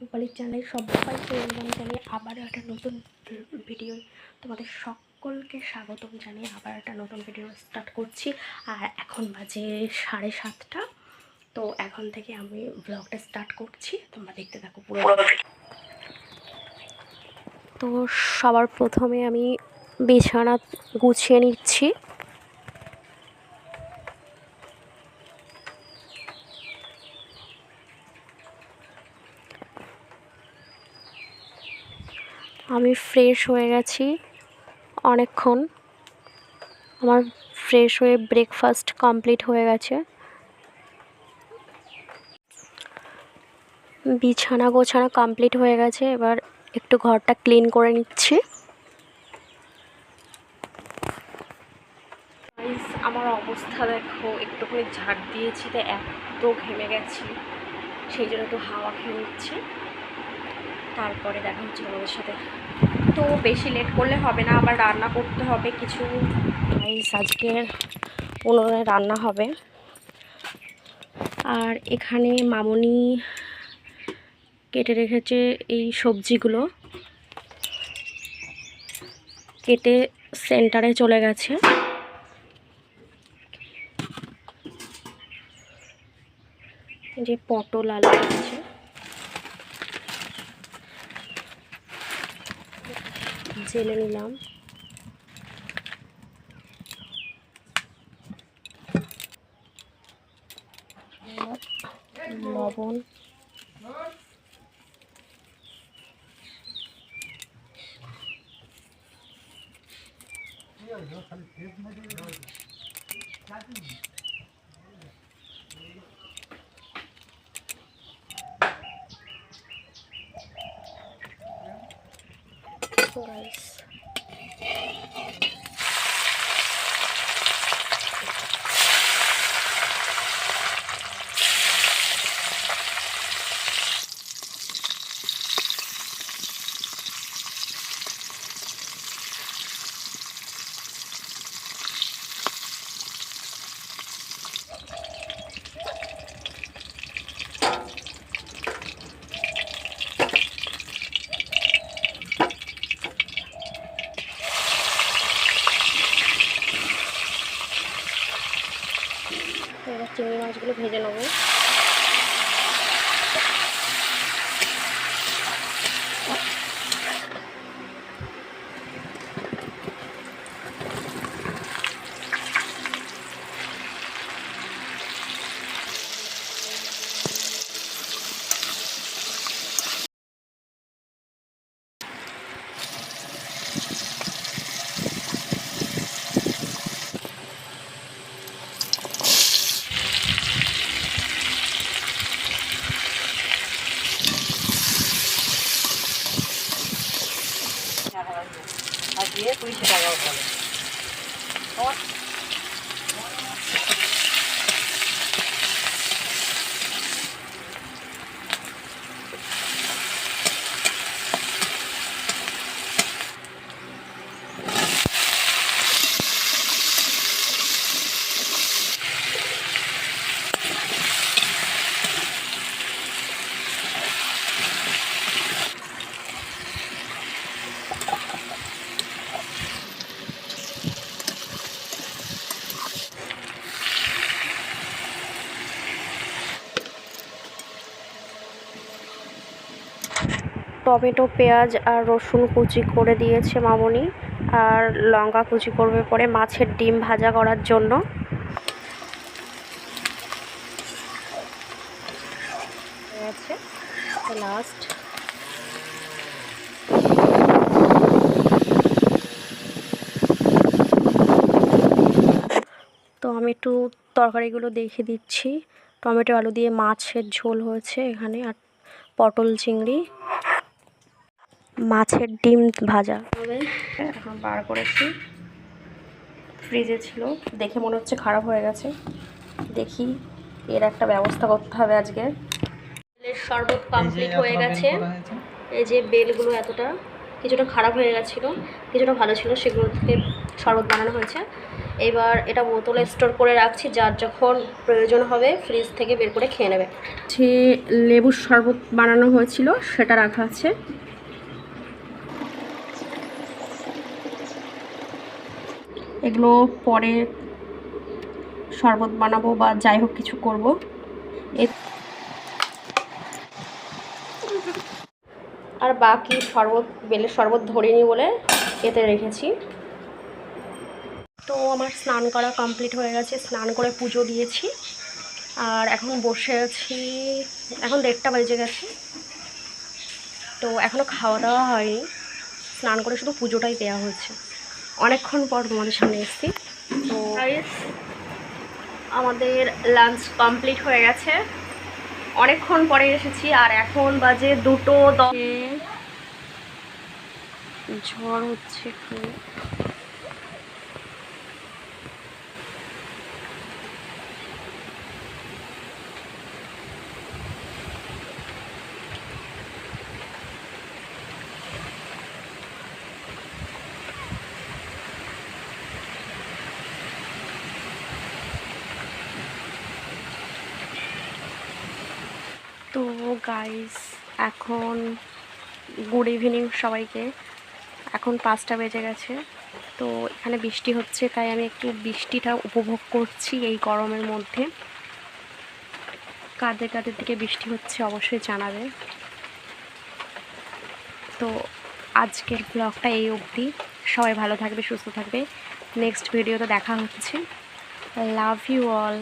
রূপালীর চ্যানেলে সবাইকে ওয়েলকাম জানিয়ে আবারও একটা নতুন ভিডিও তোমাদের সকলকে স্বাগতম জানিয়ে আবার একটা নতুন ভিডিও স্টার্ট করছি। আর এখন বাজে সাড়ে সাতটা, তো এখন থেকে আমি ব্লগটা স্টার্ট করছি। তোমরা দেখতে থাকো পুরো। তো সবার প্রথমে আমি বিছানা গুছিয়ে নিচ্ছি। আমি ফ্রেশ হয়ে গেছি অনেকক্ষণ। আমার ফ্রেশ হয়ে ব্রেকফাস্ট কমপ্লিট হয়ে গেছে। বিছানা গোছানো কমপ্লিট হয়ে গেছে, এবার একটু ঘরটা ক্লিন করে নিচ্ছি। আমার অবস্থা দেখো, একটুখানি ঝাড় দিয়েছি, তো এত ঘেমে গেছি, সেই জন্য একটু হাওয়া খেয়ে নিচ্ছি। তারপরে দেখা হচ্ছে তোমাদের সাথে। তো বেশি লেট করলে হবে না, আবার রান্না করতে হবে কিছু। আজকে উনুনে রান্না হবে। আর এখানে মামনি কেটে রেখেছে এই সবজিগুলো। কেটে সেন্টারে চলে গেছে। যে পটল আলু আছে। জেলে নিলাম। লবণ। রাইস তো এবার চিংড়ি মাছগুলো ভেজে নেব। দিয়ে কুড়িশো টাকাও বলে টমেটো, পেঁয়াজ আর রসুন কুচি করে দিয়েছে মামনি আর লঙ্কা কুচি করবে পরে মাছের ডিম ভাজা করার জন্য। লাস্ট তো আমি একটু তরকারিগুলো দেখে দিচ্ছি। টমেটো, আলু দিয়ে মাছের ঝোল হয়েছে এখানে আর পটল, চিংড়ি। মাছের ডিম ভাজা। এখন বার করেছি। ফ্রিজে ছিল। দেখে মনে হচ্ছে খারাপ হয়ে গেছে। দেখি এর একটা ব্যবস্থা করতে হবে আজকে। বেলের শরবত কমপ্লিট হয়ে গেছে। এই যে বেলগুলো এতটা কিছুটা খারাপ হয়ে গেছিল কিছুটা ভালো ছিল সেগুলো থেকে শরবত বানানো হয়েছে। এবার এটা বোতলে স্টোর করে রাখছি যার যখন প্রয়োজন হবে ফ্রিজ থেকে বের করে খেয়ে নেবে। যে লেবুর শরবত বানানো হয়েছিল সেটা রাখা আছে। এগুলো পরে শরবত বানাবো বা যাই হোক কিছু করব। আর বাকি শরবত বেলের শরবত ধরিনি বলে এতে রেখেছি। তো আমার স্নান করা কমপ্লিট হয়ে গেছে, স্নান করে পুজো দিয়েছি। আর এখন বসে আছি, এখন দেড়টা বেজে গেছে। তো এখনও খাওয়া দাওয়া হয়নি, স্নান করে শুধু পুজোটাই দেওয়া হয়েছে। অনেকক্ষণ পর তোমাদের সামনে এসেছি। তো আমাদের লাঞ্চ কমপ্লিট হয়ে গেছে। অনেকক্ষণ পরে এসেছি আর এখন বাজে দুটো দশে। ঝড় হচ্ছে একটু। তো গাইস এখন গুড ইভিনিং সবাইকে। এখন পাঁচটা বেজে গেছে, তো এখানে বৃষ্টি হচ্ছে, তাই আমি একটু বৃষ্টিটা উপভোগ করছি এই গরমের মধ্যে। কাদের কাদের দিকে বৃষ্টি হচ্ছে অবশ্যই জানাবে। তো আজকের ব্লগটা এই অবধি। সবাই ভালো থাকবে, সুস্থ থাকবে। নেক্সট ভিডিওতে দেখা হচ্ছে। Love you all